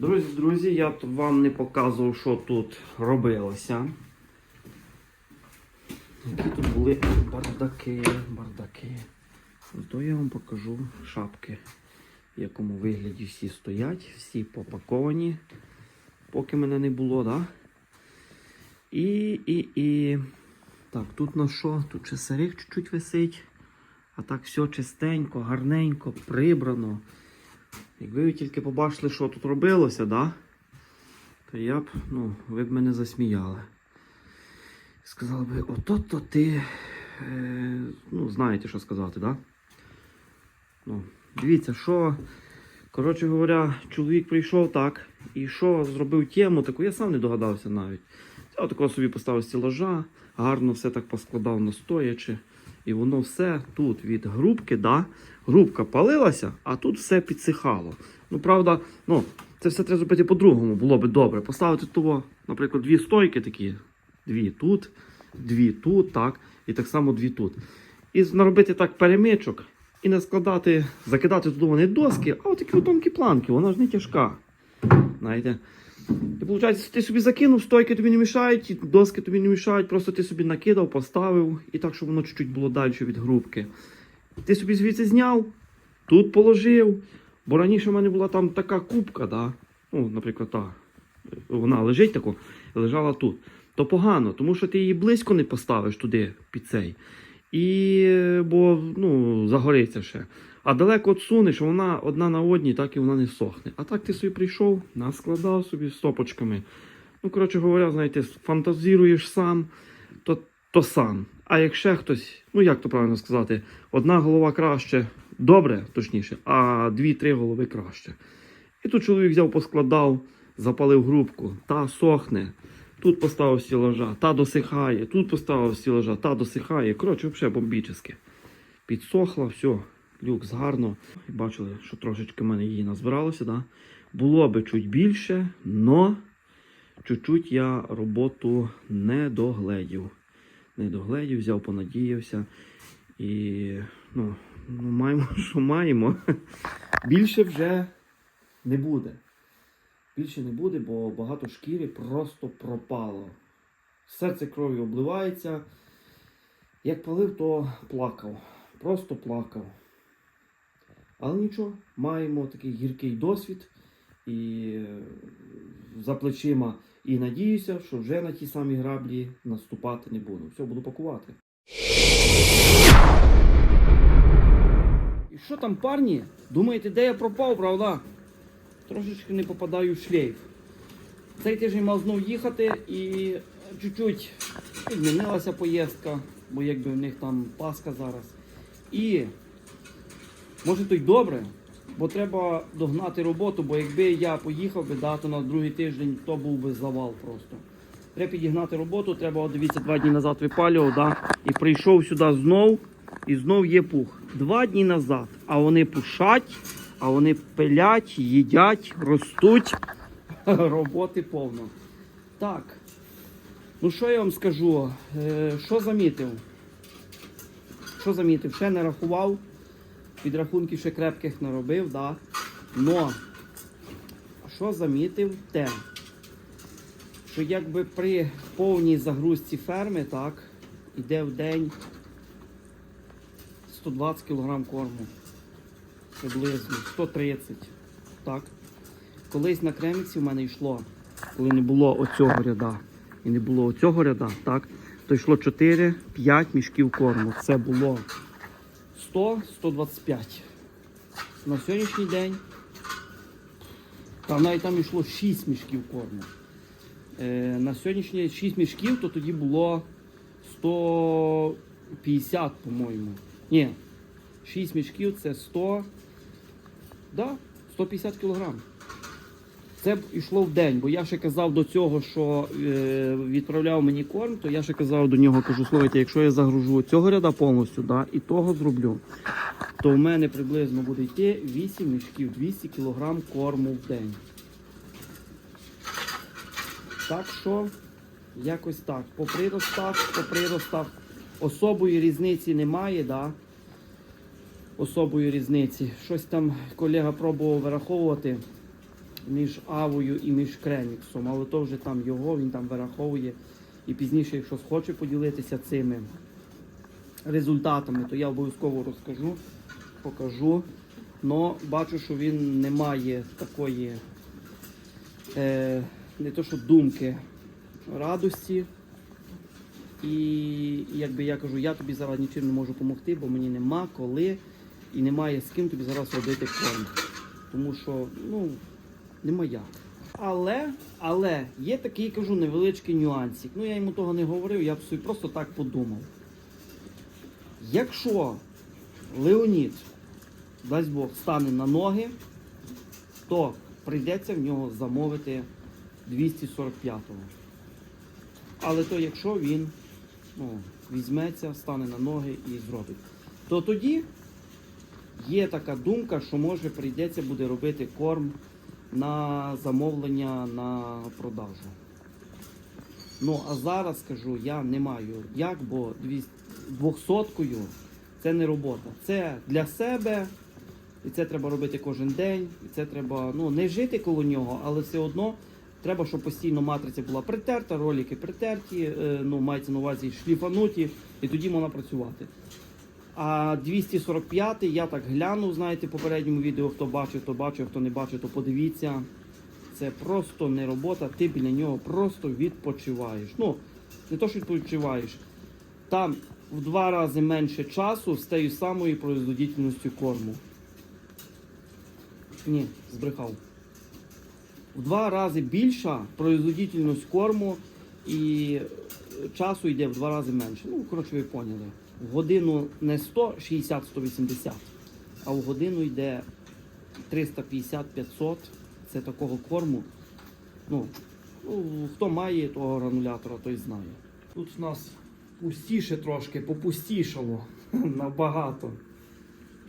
Друзі, друзі, я вам не показував, що тут робилося. Які тут були бардаки, бардаки. То я вам покажу шапки, в якому вигляді всі стоять, всі попаковані, поки мене не було, да? І, і, і. Так, тут на що? Тут ще сирих чуть-чуть висить. А так все чистенько, гарненько, прибрано. Якби ви тільки побачили, що тут робилося, да? то я б, ну, ви б мене засміяли. Сказали би, ото-то ти. Е, ну, знаєте, що сказати, да? Ну, дивіться, що. Коротше говоря, чоловік прийшов так, і що зробив тему таку, я сам не догадався навіть. Я такого собі поставив стілажа, гарно все так поскладав настоячи. І воно все тут від грубки, да, грубка палилася, а тут все підсихало. Ну, правда, ну, це все треба зробити по-другому, було би добре. Поставити того, наприклад, дві стойки такі, дві тут, дві тут, так, і так само дві тут. І наробити так перемичок, і не складати, закидати туди вони доски, а отакі тонкі планки, вона ж не тяжка. Знаєте. Ти, виходить, ти собі закинув, стойки тобі не мішають, доски тобі не мішають, просто ти собі накидав, поставив і так, щоб воно чуть-чуть було далі від грубки. Ти собі звідси зняв, тут положив. Бо раніше в мене була там така кубка, да? ну, наприклад, та, вона лежить тако, лежала тут. То погано, тому що ти її близько не поставиш туди під цей. І, бо ну, загориться ще. А далеко отсунеш, вона одна на одній, так і вона не сохне. А так ти собі прийшов, наскладав собі стопочками. Ну, коротше говоря, знаєте, фантазіруєш сам, то, то сам. А якщо хтось, ну як то правильно сказати, одна голова краще, добре, точніше, а дві-три голови краще. І тут чоловік взяв, поскладав, запалив грубку, та сохне. Тут поставив стілажа, та досихає, тут поставив стілажа, та досихає. Коротше, взагалі бомбічне. Підсохла, все, люкс гарно. Бачили, що трошечки в мене її назбиралося. Да? Було би чуть більше, но чуть-чуть я роботу не догледів. Не догледів, взяв, понадіявся. І ну, ну, маємо, що маємо. Більше вже не буде. Більше не буде, бо багато шкіри просто пропало. Серце кров'ю обливається. Як палив, то плакав. Просто плакав. Але нічого, маємо такий гіркий досвід і за плечима. І надіюся, що вже на ті самі граблі наступати не буду. Все, буду пакувати. І що там, парні? Думаєте, де я пропав, правда? Трошечки не попадаю в шлейф. Цей тиждень мав знову їхати і чуть-чуть змінилася поїздка, бо якби в них там Пасха зараз. І може то й добре, бо треба догнати роботу, бо якби я поїхав би дати на другий тиждень, то був би завал просто. Треба підігнати роботу, треба, дивіться, два дні назад випалював, да, і прийшов сюди знов, і знов є пух. Два дні назад, а вони пушать, а вони пилять, їдять, ростуть. Роботи повно. Так. Ну що я вам скажу? Е, що замітив? Що замітив? Ще не рахував. Підрахунків ще крепких не робив, да. Но що замітив те, що якби при повній загрузці ферми, так, іде в день 120 кг корму. Приблизно 130. Так. Колись на креміці в мене йшло, коли не було оцього ряда і не було оцього ряда, так, то йшло 4-5 мішків корму. Це було 100-125. На сьогоднішній день Та навіть там йшло 6 мішків корму. Е, на сьогоднішній день 6 мішків, то тоді було 150, по-моєму. Ні, 6 мішків це 100. Да, 150 кілограм. Це йшло в день, бо я ще казав до цього, що е, відправляв мені корм, то я ще казав до нього, кажу, слухайте, якщо я загружу цього ряда повністю, да, і того зроблю, то в мене приблизно буде йти 8 мішків, 200 кг корму в день. Так що, якось так. По приростах, по приростах особої різниці немає, да? особої різниці. Щось там колега пробував вираховувати. Між Авою і між Креміксом, але то вже там його, він там вираховує. І пізніше, якщо схоче поділитися цими результатами, то я обов'язково розкажу, покажу. Но бачу, що він не має такої е, не то що думки, радості. І якби я кажу, я тобі зараз нічим не можу допомогти, бо мені нема коли і немає з ким тобі зараз робити корм. Тому що, ну, нема як. Але, але є такий, кажу, невеличкий нюансик. Ну, я йому того не говорив, я б собі просто так подумав. Якщо Леонід, дасть Бог, стане на ноги, то прийдеться в нього замовити 245-го. Але то якщо він ну, візьметься, стане на ноги і зробить, то тоді є така думка, що може прийдеться буде робити корм на замовлення на продажу. Ну а зараз скажу, я не маю як, бо 200-кою це не робота. Це для себе, і це треба робити кожен день, і це треба ну, не жити коло нього, але все одно треба, щоб постійно матриця була притерта, ролики притерті, е, ну, мається на увазі шліфануті, і тоді можна працювати. А 245 я так глянув, знаєте, в попередньому відео, хто бачив, то бачив, хто не бачив, то подивіться. Це просто не робота, ти біля нього просто відпочиваєш. Ну, не то, що відпочиваєш. Там в два рази менше часу з тією самою производительністю корму. Ні, збрехав. В два рази більша производительність корму і часу йде в два рази менше. Ну, коротше, ви поняли. В годину не 100, 60, 180, а в годину йде 350, 500. Це такого корму. Ну, ну, хто має того гранулятора, той знає. Тут у нас пустіше трошки, попустішало набагато.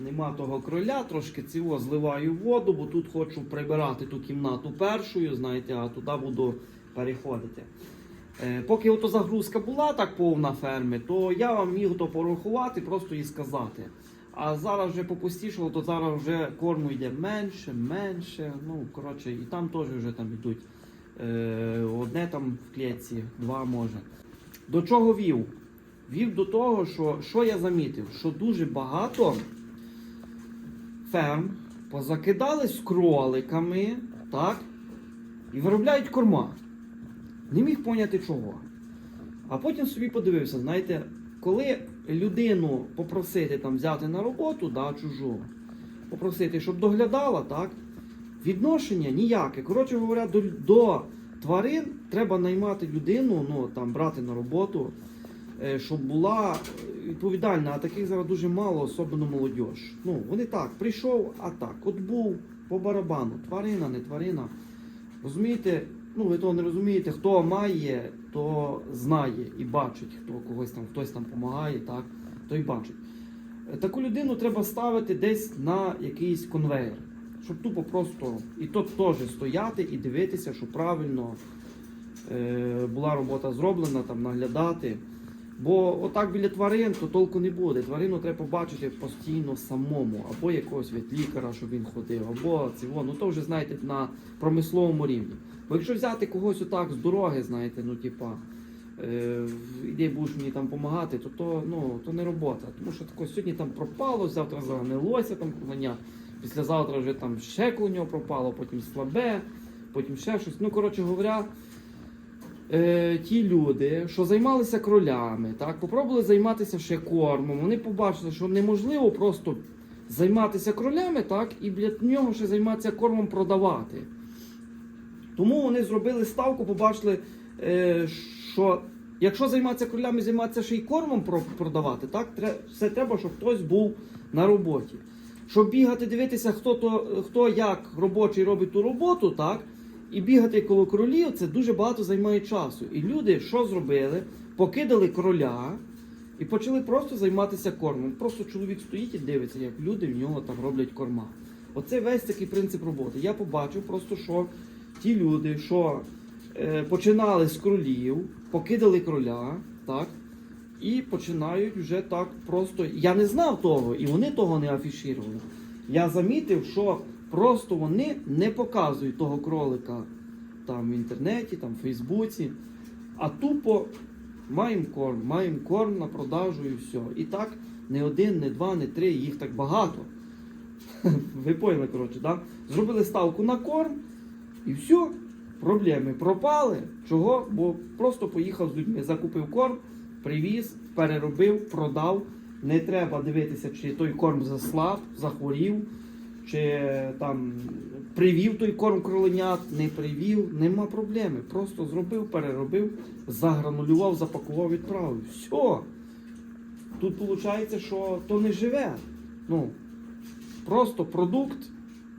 Нема того кроля, трошки цього зливаю воду, бо тут хочу прибирати ту кімнату першою, знаєте, а туди буду переходити. Е, поки ото загрузка була так повна ферми, то я вам міг то порахувати, просто і сказати. А зараз вже попустішало, то зараз вже корму йде менше, менше. Ну, коротше, і там теж вже там йдуть. Е, одне там в клітці, два може. До чого вів? Вів до того, що, що я замітив, що дуже багато ферм позакидали з кроликами, так? І виробляють корма. Не міг поняти чого. А потім собі подивився, знаєте, коли людину попросити там взяти на роботу, да, чужу, попросити, щоб доглядала, так? Відношення ніяке. Коротше говоря, до, до тварин треба наймати людину, ну там брати на роботу, е, щоб була відповідальна, а таких зараз дуже мало, особливо молодь. Ну, вони так, прийшов, а так, от був по барабану, тварина, не тварина. Розумієте, ну ви того не розумієте, хто має, то знає і бачить, хто когось там, хтось там допомагає, так, той бачить. Е, Таку людину треба ставити десь на якийсь конвейер, щоб тупо просто і тут теж стояти і дивитися, що правильно е, була робота зроблена, там наглядати. Бо отак біля тварин то толку не буде. Тварину треба побачити постійно самому, або якогось від лікаря, щоб він ходив, або цього. Ну то вже знаєте на промисловому рівні. Бо якщо взяти когось отак з дороги, знаєте, ну типа е, іди будеш мені там допомагати, то то, ну, то не робота. Тому що тако сьогодні там пропало, завтра загнилося там коня, післязавтра вже там ще нього пропало, потім слабе, потім ще щось. Ну, коротше говоря е, ті люди, що займалися кролями, так, попробували займатися ще кормом, вони побачили, що неможливо просто займатися кролями, так, і для нього ще займатися кормом продавати. Тому вони зробили ставку, побачили, е, що якщо займатися кролями, займатися ще й кормом продавати, так, все треба, щоб хтось був на роботі. Щоб бігати, дивитися, хто, то, хто як робочий робить ту роботу, так, і бігати коло кролів, це дуже багато займає часу. І люди що зробили? Покидали кроля і почали просто займатися кормом. Просто чоловік стоїть і дивиться, як люди в нього там роблять корма. Оце весь такий принцип роботи. Я побачив просто, що ті люди, що е, починали з кролів, покидали кроля, так, і починають вже так просто. Я не знав того, і вони того не афішували. Я замітив, що Просто вони не показують того кролика там в інтернеті, там в Фейсбуці, а тупо маємо корм, маємо корм на продажу і все. І так не один, не два, не три, їх так багато. Ви поняли, коротше, да? Зробили ставку на корм і все. Проблеми пропали. Чого? Бо просто поїхав з людьми, закупив корм, привіз, переробив, продав. Не треба дивитися, чи той корм заслаб, захворів, чи там привів той корм кроленят, не привів. Нема проблеми. Просто зробив, переробив, загранулював, запакував, відправив. Все. Тут виходить, що то не живе. Ну, просто продукт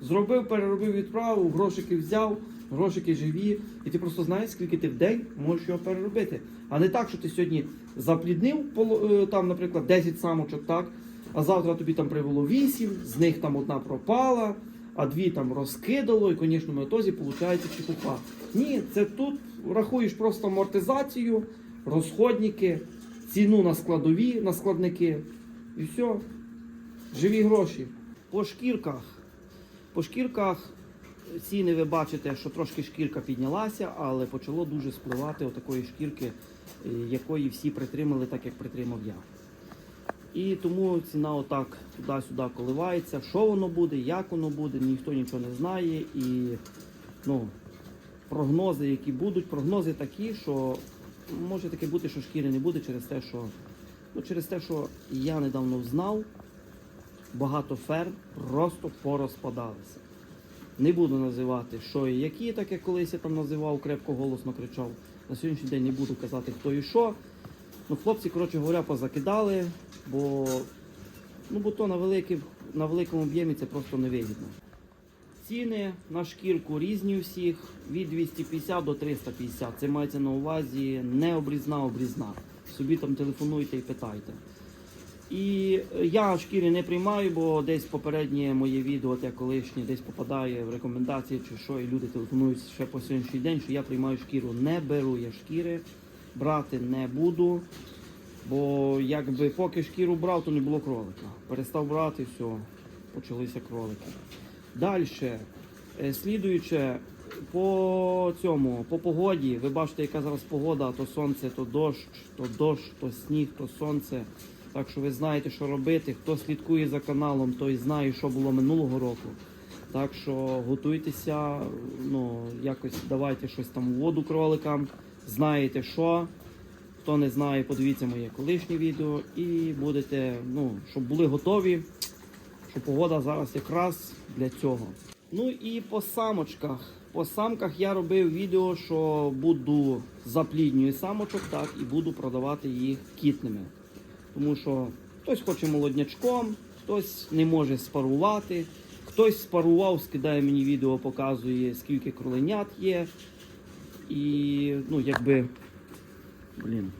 зробив, переробив, відправив, грошики взяв, грошики живі, і ти просто знаєш, скільки ти в день можеш його переробити. А не так, що ти сьогодні запліднив е, там, наприклад, 10 самочок, так, а завтра тобі там привело 8, з них там одна пропала, а дві там розкидало, і в конечному ітозі виходить чепуха. Ні, це тут рахуєш просто амортизацію, розходники, ціну на складові, на складники, і все. Живі гроші. По шкірках. По шкірках ціни ви бачите, що трошки шкірка піднялася, але почало дуже спливати отакої шкірки, е, якої всі притримали, так як притримав я. І тому ціна отак туди-сюди коливається. Що воно буде, як воно буде, ніхто нічого не знає. І ну, прогнози, які будуть, прогнози такі, що може таке бути, що шкіри не буде через те, що, ну, через те, що я недавно знав, багато ферм просто порозпадалися. Не буду називати, що і які, так як колись я там називав, крепко голосно кричав. На сьогоднішній день не буду казати, хто і що. Ну, хлопці, коротше говоря, позакидали, бо, ну, бо то на, великих, на великому об'ємі це просто невигідно. Ціни на шкірку різні всіх, від 250 до 350. Це мається на увазі не обрізна, обрізна. Собі там телефонуйте і питайте. І я шкіри не приймаю, бо десь попереднє моє відео, те колишнє, десь попадає в рекомендації чи що, і люди телефонують ще по сьогоднішній день, що я приймаю шкіру. Не беру я шкіри, брати не буду. Бо якби поки шкіру брав, то не було кролика. Перестав брати, все, почалися кролики. Далі, слідуюче, по цьому, по погоді, ви бачите, яка зараз погода, то сонце, то дощ, то дощ, то сніг, то сонце. Так що ви знаєте, що робити. Хто слідкує за каналом, той знає, що було минулого року. Так що готуйтеся, ну, якось давайте щось там у воду кроликам, знаєте що. Хто не знає, подивіться моє колишнє відео і будете, ну, щоб були готові, що погода зараз якраз для цього. Ну і по самочках. По самках я робив відео, що буду запліднюю самочок, так, і буду продавати їх кітними. Тому що хтось хоче молоднячком, хтось не може спарувати, хтось спарував, скидає мені відео, показує, скільки кроленят є. І, ну, якби, блін,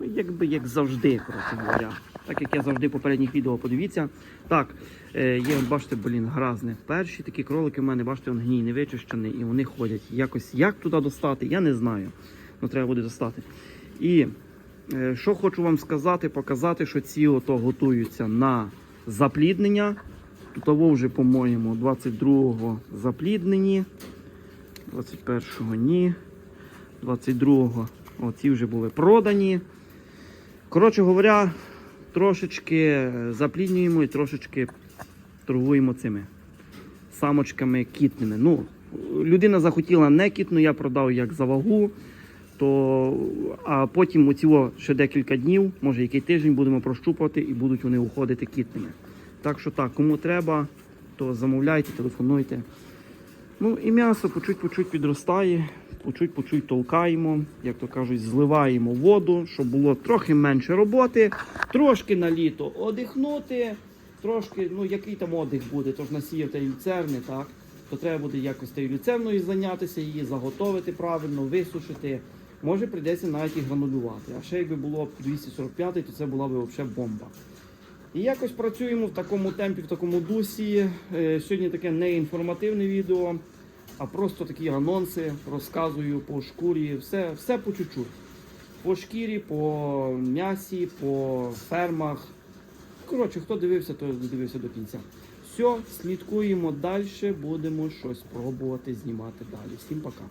ну, якби як завжди, коротше говоря. Так як я завжди попередніх відео подивіться. Так, е, є, бачите, блін, гразне. Перші такі кролики в мене, бачите, він гній не вичищений і вони ходять. Якось як туди достати, я не знаю. Ну, треба буде достати. І Е, Що хочу вам сказати, показати, що ці ото готуються на запліднення. Того вже, по-моєму, 22-го запліднені, 21-го ні, 22-го оці вже були продані. Коротше говоря, трошечки запліднюємо і трошечки торгуємо цими самочками кітними. Ну, людина захотіла не кітну, я продав як за вагу то а потім оціло ще декілька днів, може який тиждень будемо прощупувати і будуть вони уходити кітними. Так що так, кому треба, то замовляйте, телефонуйте. Ну і м'ясо по чуть-по-чуть підростає, по чуть-по-чуть толкаємо, як то кажуть, зливаємо воду, щоб було трохи менше роботи, трошки на літо одихнути, трошки, ну який там одих буде, тож насіяв та люцерни, так? То треба буде якось тією люцерною зайнятися, її заготовити правильно, висушити. Може прийдеться навіть і гранулювати. А ще якби було б 245, то це була б взагалі бомба. І якось працюємо в такому темпі, в такому дусі. Е, Сьогодні таке не інформативне відео, а просто такі анонси розказую по шкурі, все, все по чуть-чуть. По шкірі, по м'ясі, по фермах. Коротше, хто дивився, то дивився до кінця. Все, слідкуємо далі, будемо щось пробувати знімати далі. Всім пока.